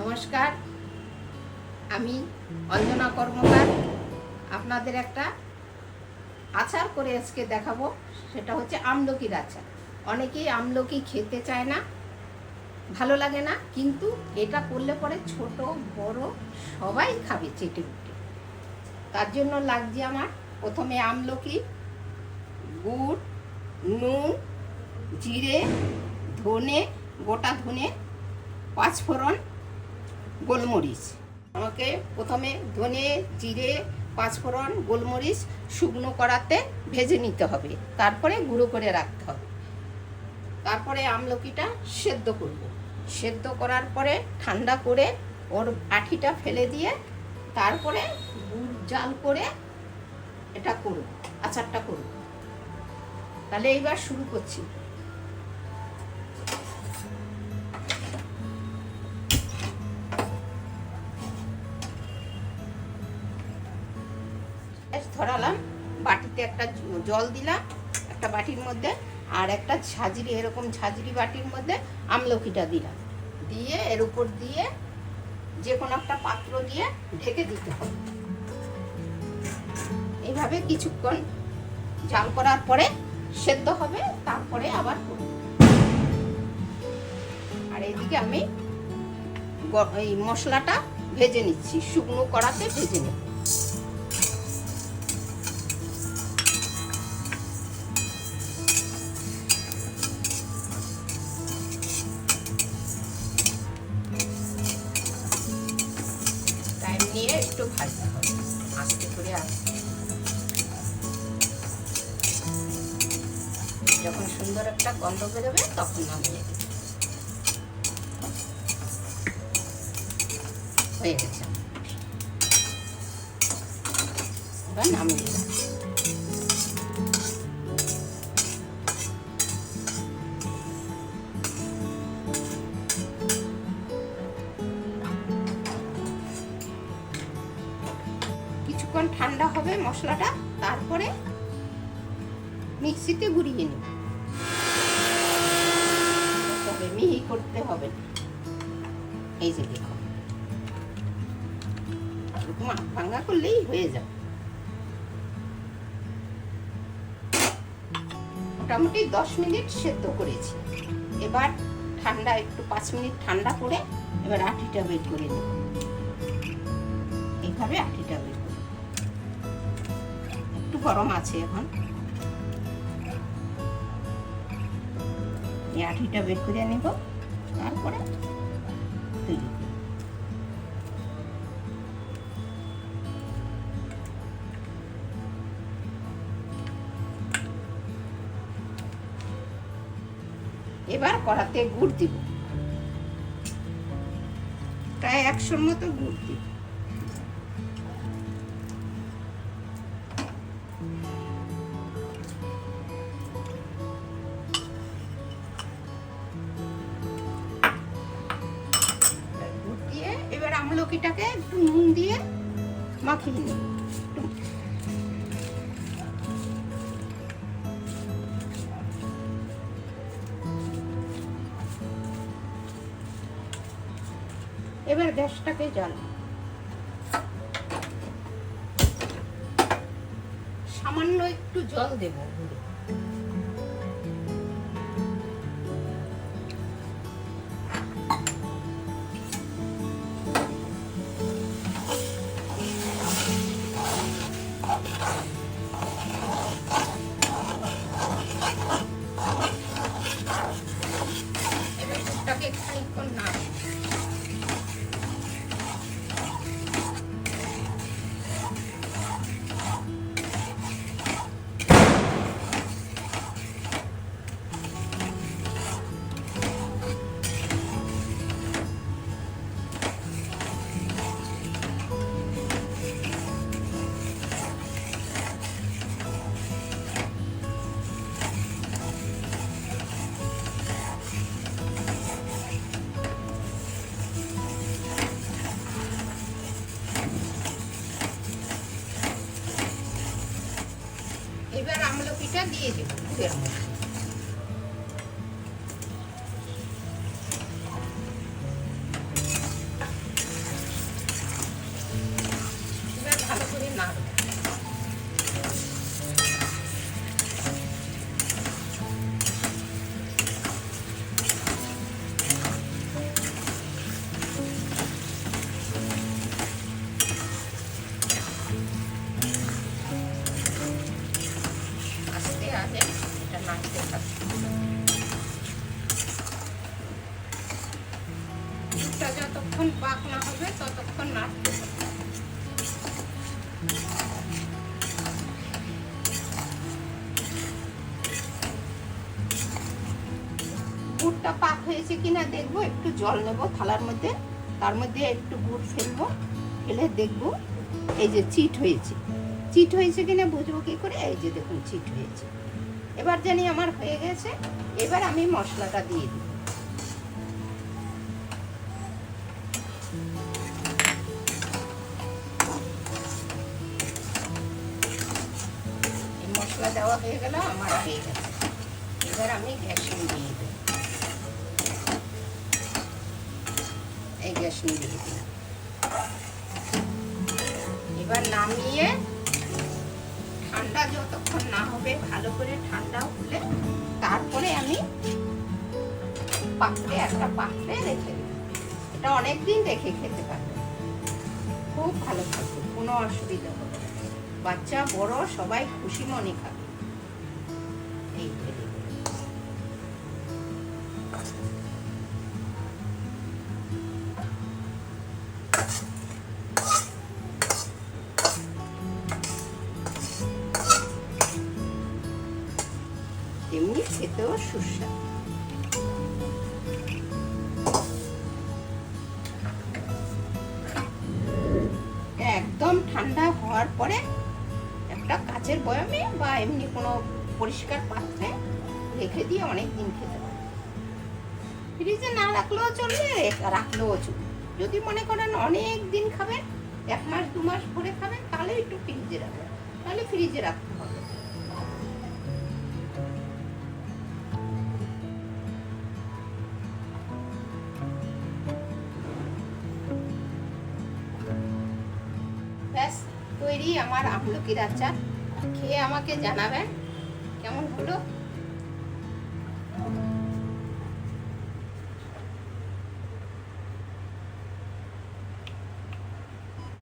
নমস্কার। আমি অঞ্জনা কর্মকার। আপনাদের একটা আচার করে আজকে দেখাবো, সেটা হচ্ছে আমলকির আচার। অনেকেই আমলকি খেতে চায় না, ভালো লাগে না, কিন্তু এটা করলে পরে ছোট, বড় সবাই খাবে চেটে উঠে তার জন্য লাগছে আমার প্রথমে আমলকি, গুড়, নুন, জিরে, ধনে, গোটা ধনে, পাঁচফোড়ন গোলমরিচ। আমাকে প্রথমে ধনে, জিরে, পাঁচফোড়ন, গোলমরিচ শুকনো করাতে ভেজে নিতে হবে। তারপরে গুঁড়ো করে রাখতে হবে। তারপরে আমলকিটা সেদ্ধ করব। সেদ্ধ করার পরে ঠান্ডা করে ওর আঠিটা ফেলে দিয়ে তারপরে গুড় জাল করে এটা করব, আচারটা করব। তাহলে এইবার শুরু করছি। ধরালাম, বাটিতে একটা জল দিলাম একটা বাটির মধ্যে, আর একটা ঝাঁঝরি, এরকম ঝাঁঝরি বাটির মধ্যে আমলকিটা দিলাম। দিয়ে এর উপর দিয়ে যে কোনো একটা পাত্র দিয়ে ঢেকে দিতে হবে। এইভাবে কিছুক্ষণ জাল করার পরে সেদ্ধ হবে, তারপরে আবার আর এইদিকে আমি এই মশলাটা ভেজে নিচ্ছি, শুকনো কড়াতে ভেজে নেব সুন্দর একটা গন্ধ বেরোবে তখন নামিয়ে দেবে হয়ে গেছে। এবার নামিয়ে কিছুক্ষণ ঠান্ডা হবে মশলাটা, তারপরে মিক্সিতে গুঁড়িয়ে নেব। মিহি করতে হবে। এই যে দেখো। ভাঙ্গা করলেই হয়ে যাবে। মোটামুটি দশ মিনিট সেদ্ধ করেছি। এবার ঠান্ডা, একটু পাঁচ মিনিট ঠান্ডা করে এবার আঠিটা বের করে নেব। এইভাবে আঠিটা বের করে একটু গরম আছে এখন। এই আঠিটা বের করে নেব তারপরে তৈরি এবার কড়াতে গুড় দিব। প্রায় একশোর মতো গুড় দিব। আমলকিটাকে একটু নুন দিয়ে মাখিয়ে নিই এবার গ্যাসটাকে জ্বাল। সামান্য একটু জল দেব। এবার আমলকিটা দিয়ে দেবো। নাড়তে যতক্ষণ পাক না হবে ততক্ষণ নাড়তে গুড়টা পাক হয়েছে কিনা দেখব, একটু জল নেব থালার মধ্যে, তার মধ্যে একটু গুড় ফেলব, ফেলে দেখব, এই যে চিট হয়েছে। চিট হয়েছে কিনা বুঝব কি করে? এই যে দেখুন, চিট হয়েছে। এবার জানি আমার হয়ে গেছে, এবার আমি মশলাটা দিয়ে দিই। মশলা দেওয়া হয়ে গেল, আমার হয়ে গেছে। এবার আমি গ্যাস নিয়ে দেবো এই গ্যাস নিয়ে দিলাম। এবার নামিয়ে ঠান্ডা যতক্ষণ না হবে, ভালো করে ঠান্ডা হলে তারপরে আমি পাত্রে একটা পাত্রে রেখে দেবো। এটা অনেকদিন রেখে খেতে পারবে খুব ভালো থাকবে, কোনো অসুবিধা হবে বাচ্চা, বড়, সবাই খুশি মনে খাবে। খেতেও সুস্বাদু একদম ঠান্ডা হওয়ার পরে একটা কাচের বয়ামে বা এমনি কোনো পরিষ্কার পাত্রে রেখে দিয়ে অনেক দিন খেতে পারে ফ্রিজে না রাখলেও চলবে রাখলেও চলবে। যদি মনে করেন অনেক দিন খাবেন, এক মাস, দু মাস ভরে খাবেন, তাহলে একটু ফ্রিজে রাখবেন তাহলে ফ্রিজে রাখতে হবে। তৈরি আমার আমলকির আচার। খেয়ে আমাকে জানাবেন। কেমন হলো?